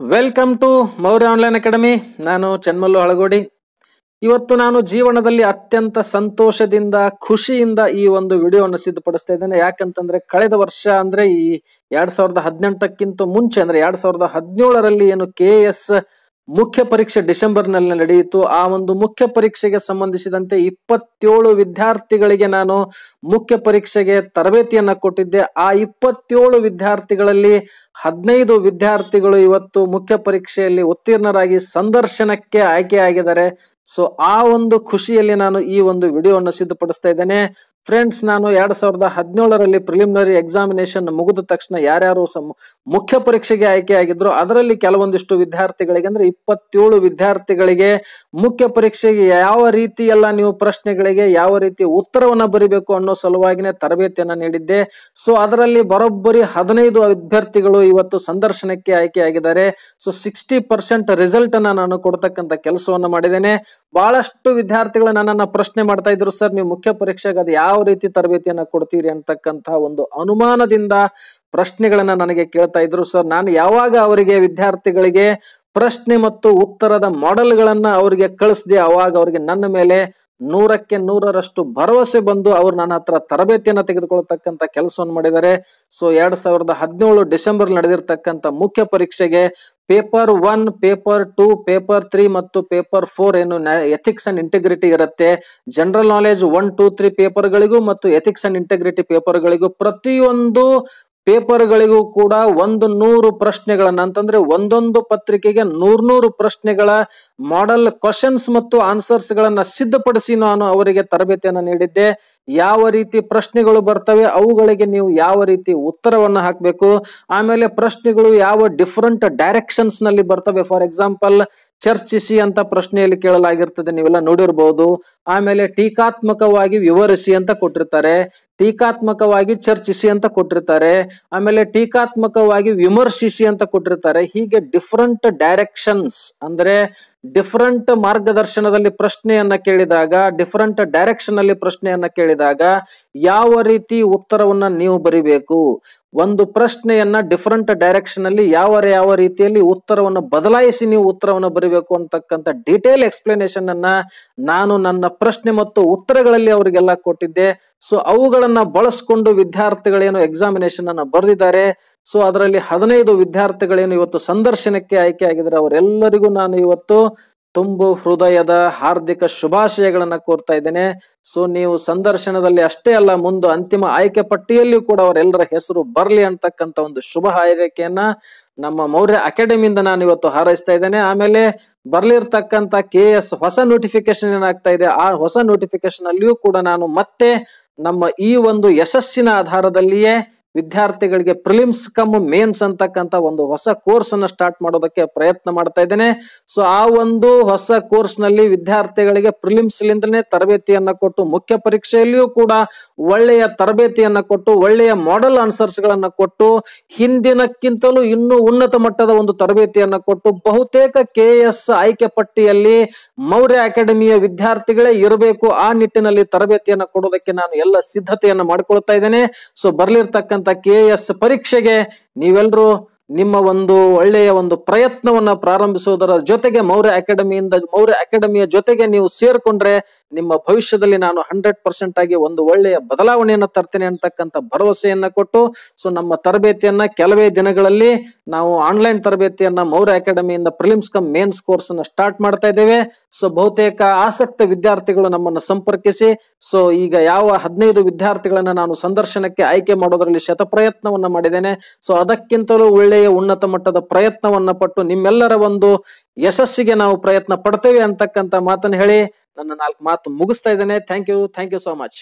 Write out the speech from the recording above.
Welcome to Maurya online academy ನಾನು ಚನ್ಮಲ್ಲು ಹಳಗೋಡಿ ಇವತ್ತು ನಾನು ಜೀವನದಲ್ಲಿ ಅತ್ಯಂತ ಸಂತೋಷದಿಂದ, ಖುಷಿಯಿಂದ ಈ ಒಂದು ವಿಡಿಯೋವನ್ನು ಸಿದ್ಧಪಡಿಸ್ತಾ ಇದ್ದೇನೆ. ಯಾಕಂತಂದ್ರೆ ಕಳೆದ ವರ್ಷ ಅಂದ್ರೆ ಈ ಎರಡ್ ಸಾವಿರದ ಹದಿನೆಂಟಕ್ಕಿಂತ ಮುಂಚೆ ಅಂದ್ರೆ ಎರಡ್ ಸಾವಿರದ ಹದಿನೇಳರಲ್ಲಿ ಏನು ಕೆ ಎಸ್ ಮುಖ್ಯ ಪರೀಕ್ಷೆ ಡಿಸೆಂಬರ್ನಲ್ಲಿ ನಡೆಯಿತು. ಆ ಒಂದು ಮುಖ್ಯ ಪರೀಕ್ಷೆಗೆ ಸಂಬಂಧಿಸಿದಂತೆ ಇಪ್ಪತ್ತೇಳು ವಿದ್ಯಾರ್ಥಿಗಳಿಗೆ ನಾನು ಮುಖ್ಯ ಪರೀಕ್ಷೆಗೆ ತರಬೇತಿಯನ್ನ ಕೊಟ್ಟಿದ್ದೆ. ಆ ಇಪ್ಪತ್ತೇಳು ವಿದ್ಯಾರ್ಥಿಗಳಲ್ಲಿ ಹದಿನೈದು ವಿದ್ಯಾರ್ಥಿಗಳು ಇವತ್ತು ಮುಖ್ಯ ಪರೀಕ್ಷೆಯಲ್ಲಿ ಉತ್ತೀರ್ಣರಾಗಿ ಸಂದರ್ಶನಕ್ಕೆ ಆಯ್ಕೆಯಾಗಿದ್ದಾರೆ. ಸೊ ಆ ಒಂದು ಖುಷಿಯಲ್ಲಿ ನಾನು ಈ ಒಂದು ವಿಡಿಯೋವನ್ನು ಸಿದ್ಧಪಡಿಸ್ತಾ ಇದ್ದೇನೆ. ಫ್ರೆಂಡ್ಸ್ ನಾನು ಎರಡ್ ಸಾವಿರದ ಹದಿನೇಳರಲ್ಲಿ ಪ್ರಿಲಿಮಿನರಿ ಎಕ್ಸಾಮಿನೇಷನ್ ಮುಗಿದ ತಕ್ಷಣ ಯಾರ್ಯಾರು ಮುಖ್ಯ ಪರೀಕ್ಷೆಗೆ ಆಯ್ಕೆಯಾಗಿದ್ರು ಅದರಲ್ಲಿ ಕೆಲವೊಂದಿಷ್ಟು ವಿದ್ಯಾರ್ಥಿಗಳಿಗೆ ಅಂದ್ರೆ ಇಪ್ಪತ್ತೇಳು ವಿದ್ಯಾರ್ಥಿಗಳಿಗೆ ಮುಖ್ಯ ಪರೀಕ್ಷೆಗೆ ಯಾವ ರೀತಿ ಎಲ್ಲ ನೀವು ಪ್ರಶ್ನೆಗಳಿಗೆ ಯಾವ ರೀತಿ ಉತ್ತರವನ್ನು ಬರಿಬೇಕು ಅನ್ನೋ ಸಲುವಾಗಿನೇ ತರಬೇತಿಯನ್ನ ನೀಡಿದ್ದೆ. ಸೊ ಅದರಲ್ಲಿ ಬರೋಬ್ಬರಿ ಹದಿನೈದು ಅಭ್ಯರ್ಥಿಗಳು ಇವತ್ತು ಸಂದರ್ಶನಕ್ಕೆ ಆಯ್ಕೆಯಾಗಿದ್ದಾರೆ ಸೊ ಸಿಕ್ಸ್ಟಿ ಪರ್ಸೆಂಟ್ ರಿಸಲ್ಟ್ ಅನ್ನ ನಾನು ಕೊಡ್ತಕ್ಕಂತ ಕೆಲಸವನ್ನು ಮಾಡಿದ್ದೇನೆ. ಬಹಳಷ್ಟು ವಿದ್ಯಾರ್ಥಿಗಳು ನನ್ನನ್ನ ಪ್ರಶ್ನೆ ಮಾಡ್ತಾ ಇದ್ರು, ಸರ್, ನೀವು ಮುಖ್ಯ ಪರೀಕ್ಷೆಗೆ ಅದು ಯಾವ ರೀತಿ ತರಬೇತಿಯನ್ನ ಕೊಡ್ತೀರಿ? ಅಂತಕ್ಕಂತಹ ಒಂದು ಅನುಮಾನದಿಂದ ಪ್ರಶ್ನೆಗಳನ್ನ ನನಗೆ ಕೇಳ್ತಾ ಇದ್ರು. ಸರ್, ನಾನು ಯಾವಾಗ ಅವರಿಗೆ ವಿದ್ಯಾರ್ಥಿಗಳಿಗೆ ಪ್ರಶ್ನೆ ಮತ್ತು ಉತ್ತರದ ಮಾಡೆಲ್ಗಳನ್ನ ಅವರಿಗೆ ಕಳಿಸಿದೆ, ಅವಾಗ ಅವರಿಗೆ ನನ್ನ ಮೇಲೆ ನೂರಕ್ಕೆ ನೂರರಷ್ಟು ಭರವಸೆ ಬಂದು ಅವರು ನನ್ನ ಹತ್ರ ತರಬೇತಿಯನ್ನು ತೆಗೆದುಕೊಳ್ತಕ್ಕಂತ ಕೆಲಸವನ್ನು ಮಾಡಿದ್ದಾರೆ. ಸೊ ಎರಡ್ ಸಾವಿರದ ಹದಿನೇಳು ಡಿಸೆಂಬರ್ ನಡೆದಿರ್ತಕ್ಕಂಥ ಮುಖ್ಯ ಪರೀಕ್ಷೆಗೆ paper one, paper two, paper three ಮತ್ತು ಪೇಪರ್ ಫೋರ್ ಏನು ಎಥಿಕ್ಸ್ ಅಂಡ್ ಇಂಟಿಗ್ರಿಟಿ ಇರುತ್ತೆ. General knowledge one two three ಪೇಪರ್ಗಳಿಗೂ ಮತ್ತು ಎಥಿಕ್ಸ್ ಅಂಡ್ ಇಂಟಿಗ್ರಿಟಿ ಪೇಪರ್ಗಳಿಗೂ ಪ್ರತಿಯೊಂದು ಪೇಪರ್ಗಳಿಗೂ ಕೂಡ ಒಂದು ನೂರು ಪ್ರಶ್ನೆಗಳನ್ನ ಅಂತಂದ್ರೆ ಒಂದೊಂದು ಪತ್ರಿಕೆಗೆ ನೂರ್ನೂರು ಪ್ರಶ್ನೆಗಳ ಮಾಡೆಲ್ ಕ್ವಶನ್ಸ್ ಮತ್ತು ಆನ್ಸರ್ಸ್ ಗಳನ್ನ ಸಿದ್ಧಪಡಿಸಿ ನಾನು ಅವರಿಗೆ ತರಬೇತಿಯನ್ನ ನೀಡಿದ್ದೆ. ಯಾವ ರೀತಿ ಪ್ರಶ್ನೆಗಳು ಬರ್ತವೆ, ಅವುಗಳಿಗೆ ನೀವು ಯಾವ ರೀತಿ ಉತ್ತರವನ್ನು ಹಾಕಬೇಕು, ಆಮೇಲೆ ಪ್ರಶ್ನೆಗಳು ಯಾವ ಡಿಫ್ರೆಂಟ್ ಡೈರೆಕ್ಷನ್ಸ್ನಲ್ಲಿ ಬರ್ತವೆ. ಫಾರ್ ಎಕ್ಸಾಂಪಲ್ ಚರ್ಚಿಸಿ ಅಂತ ಪ್ರಶ್ನೆಯಲ್ಲಿ ಕೇಳಲಾಗಿರ್ತದೆ, ನೀವೆಲ್ಲ ನೋಡಿರ್ಬಹುದು ಆಮೇಲೆ ಟೀಕಾತ್ಮಕವಾಗಿ ವಿವರಿಸಿ ಅಂತ ಕೊಟ್ಟಿರ್ತಾರೆ, ಟೀಕಾತ್ಮಕವಾಗಿ ಚರ್ಚಿಸಿ ಅಂತ ಕೊಟ್ಟಿರ್ತಾರೆ, ಆಮೇಲೆ ಟೀಕಾತ್ಮಕವಾಗಿ ವಿಮರ್ಶಿಸಿ ಅಂತ ಕೊಟ್ಟಿರ್ತಾರೆ. ಹೀಗೆ ಡಿಫ್ರೆಂಟ್ ಡೈರೆಕ್ಷನ್ಸ್ ಅಂದ್ರೆ ಡಿಫರೆಂಟ್ ಮಾರ್ಗದರ್ಶನದಲ್ಲಿ ಪ್ರಶ್ನೆಯನ್ನ ಕೇಳಿದಾಗ ಡಿಫರೆಂಟ್ ಡೈರೆಕ್ಷನ್ ಅಲ್ಲಿ ಪ್ರಶ್ನೆಯನ್ನ ಕೇಳಿದಾಗ ಯಾವ ರೀತಿ ಉತ್ತರವನ್ನ ನೀವು ಬರಿಬೇಕು? ಒಂದು ಪ್ರಶ್ನೆಯನ್ನ ಡಿಫರೆಂಟ್ ಡೈರೆಕ್ಷನ್ ಅಲ್ಲಿ ಯಾವ ಯಾವ ರೀತಿಯಲ್ಲಿ ಉತ್ತರವನ್ನು ಬದಲಾಯಿಸಿ ನೀವು ಉತ್ತರವನ್ನು ಬರಿಬೇಕು ಅಂತಕ್ಕಂಥ ಡೀಟೇಲ್ ಎಕ್ಸ್ಪ್ಲನೇಷನ್ ಅನ್ನ ನಾನು ನನ್ನ ಪ್ರಶ್ನೆ ಮತ್ತು ಉತ್ತರಗಳಲ್ಲಿ ಅವರಿಗೆಲ್ಲ ಕೊಟ್ಟಿದ್ದೆ. ಸೊ ಅವುಗಳನ್ನ ಬಳಸ್ಕೊಂಡು ವಿದ್ಯಾರ್ಥಿಗಳೇನು ಎಕ್ಸಾಮಿನೇಷನ್ ಅನ್ನ ಬರೆದಿದ್ದಾರೆ. ಸೊ ಅದರಲ್ಲಿ ಹದಿನೈದು ವಿದ್ಯಾರ್ಥಿಗಳೇನು ಇವತ್ತು ಸಂದರ್ಶನಕ್ಕೆ ಆಯ್ಕೆ ಆಗಿದ್ದಾರೆ ಅವರೆಲ್ಲರಿಗೂ ನಾನು ಇವತ್ತು ತುಂಬು ಹೃದಯದ ಹಾರ್ದಿಕ ಶುಭಾಶಯಗಳನ್ನ ಕೋರ್ತಾ ಇದ್ದೇನೆ. ಸೊ ನೀವು ಸಂದರ್ಶನದಲ್ಲಿ ಅಷ್ಟೇ ಅಲ್ಲ, ಮುಂದೆ ಅಂತಿಮ ಆಯ್ಕೆ ಪಟ್ಟಿಯಲ್ಲಿಯೂ ಕೂಡ ಅವರೆಲ್ಲರ ಹೆಸರು ಬರಲಿ ಅಂತಕ್ಕಂತ ಒಂದು ಶುಭ ಹಾರೈಕೆಯನ್ನ ನಮ್ಮ ಮೌರ್ಯ ಅಕಾಡೆಮಿಯಿಂದ ನಾನು ಇವತ್ತು ಹಾರೈಸ್ತಾ ಇದ್ದೇನೆ. ಆಮೇಲೆ ಬರ್ಲಿರ್ತಕ್ಕಂತ ಕೆ ಎಸ್ ಹೊಸ ನೋಟಿಫಿಕೇಶನ್ ಏನಾಗ್ತಾ ಇದೆ, ಆ ಹೊಸ ನೋಟಿಫಿಕೇಶನ್ ಅಲ್ಲಿಯೂ ಕೂಡ ನಾನು ಮತ್ತೆ ನಮ್ಮ ಈ ಒಂದು ಯಶಸ್ಸಿನ ಆಧಾರದಲ್ಲಿಯೇ ವಿದ್ಯಾರ್ಥಿಗಳಿಗೆ ಪ್ರಿಲಿಮ್ಸ್ ಕಮ್ ಮೇನ್ಸ್ ಅಂತಕ್ಕಂಥ ಒಂದು ಹೊಸ ಕೋರ್ಸ್ ಅನ್ನ ಸ್ಟಾರ್ಟ್ ಮಾಡೋದಕ್ಕೆ ಪ್ರಯತ್ನ ಮಾಡ್ತಾ ಇದ್ದೇನೆ. ಸೊ ಆ ಒಂದು ಹೊಸ ಕೋರ್ಸ್ನಲ್ಲಿ ವಿದ್ಯಾರ್ಥಿಗಳಿಗೆ ಪ್ರಿಲಿಮ್ಸ್ ಲಿಂದನೆ ತರಬೇತಿಯನ್ನ ಕೊಟ್ಟು, ಮುಖ್ಯ ಪರೀಕ್ಷೆಯಲ್ಲಿಯೂ ಕೂಡ ಒಳ್ಳೆಯ ತರಬೇತಿಯನ್ನ ಕೊಟ್ಟು, ಒಳ್ಳೆಯ ಮಾಡೆಲ್ ಆನ್ಸರ್ಸ್ ಗಳನ್ನ ಕೊಟ್ಟು, ಹಿಂದಿನಕ್ಕಿಂತಲೂ ಇನ್ನೂ ಉನ್ನತ ಮಟ್ಟದ ಒಂದು ತರಬೇತಿಯನ್ನ ಕೊಟ್ಟು, ಬಹುತೇಕ ಕೆ ಎಸ್ ಆಯ್ಕೆ ಪಟ್ಟಿಯಲ್ಲಿ ಮೌರ್ಯ ಅಕಾಡೆಮಿಯ ವಿದ್ಯಾರ್ಥಿಗಳೇ ಇರಬೇಕು ಆ ನಿಟ್ಟಿನಲ್ಲಿ ತರಬೇತಿಯನ್ನ ಕೊಡೋದಕ್ಕೆ ನಾನು ಎಲ್ಲ ಸಿದ್ಧತೆಯನ್ನ ಮಾಡ್ಕೊಳ್ತಾ ಇದ್ದೇನೆ. ಸೊ ಬರ್ಲಿರ್ತಕ್ಕಂಥ ಕೆ ಎಸ್ ಪರೀಕ್ಷೆಗೆ ನೀವೆಲ್ಲರೂ ನಿಮ್ಮ ಒಂದು ಒಳ್ಳೆಯ ಒಂದು ಪ್ರಯತ್ನವನ್ನ ಪ್ರಾರಂಭಿಸುವುದರ ಜೊತೆಗೆ ಮೌರ್ಯ ಅಕಾಡೆಮಿಯಿಂದ ಮೌರ್ಯ ಅಕಾಡೆಮಿಯ ಜೊತೆಗೆ ನೀವು ಸೇರ್ಕೊಂಡ್ರೆ ನಿಮ್ಮ ಭವಿಷ್ಯದಲ್ಲಿ ನಾನು ಹಂಡ್ರೆಡ್ ಪರ್ಸೆಂಟ್ ಆಗಿ ಒಂದು ಒಳ್ಳೆಯ ಬದಲಾವಣೆಯನ್ನು ತರ್ತೇನೆ ಅಂತಕ್ಕಂಥ ಭರವಸೆಯನ್ನ ಕೊಟ್ಟು ಸೊ ನಮ್ಮ ತರಬೇತಿಯನ್ನ ಕೆಲವೇ ದಿನಗಳಲ್ಲಿ ನಾವು ಆನ್ಲೈನ್ ತರಬೇತಿಯನ್ನ ಮೌರ್ಯ ಅಕಾಡೆಮಿಯಿಂದ ಪ್ರಿಲಿಮ್ಸ್ ಕಮ್ ಮೇನ್ಸ್ ಕೋರ್ಸ್ ಅನ್ನ ಸ್ಟಾರ್ಟ್ ಮಾಡ್ತಾ ಇದ್ದೇವೆ. ಸೊ ಬಹುತೇಕ ಆಸಕ್ತ ವಿದ್ಯಾರ್ಥಿಗಳು ನಮ್ಮನ್ನು ಸಂಪರ್ಕಿಸಿ ಸೊ ಈಗ ಯಾವ ಹದಿನೈದು ವಿದ್ಯಾರ್ಥಿಗಳನ್ನ ನಾನು ಸಂದರ್ಶನಕ್ಕೆ ಆಯ್ಕೆ ಮಾಡೋದ್ರಲ್ಲಿ ಶತಪ್ರಯತ್ನವನ್ನ ಮಾಡಿದ್ದೇನೆ. ಸೊ ಅದಕ್ಕಿಂತಲೂ ಒಳ್ಳೆಯ ಉನ್ನತ ಮಟ್ಟದ ಪ್ರಯತ್ನವನ್ನ ಪಟ್ಟು ನಿಮ್ಮೆಲ್ಲರ ಒಂದು ಯಶಸ್ಸಿಗೆ ನಾವು ಪ್ರಯತ್ನ ಪಡ್ತೇವೆ ಅಂತಕ್ಕಂಥ ಮಾತನ್ನು ಹೇಳಿ ನನ್ನ ನಾಲ್ಕು ಮಾತು ಮುಗಿಸ್ತಾ ಇದ್ದೇನೆ. Thank you thank you so much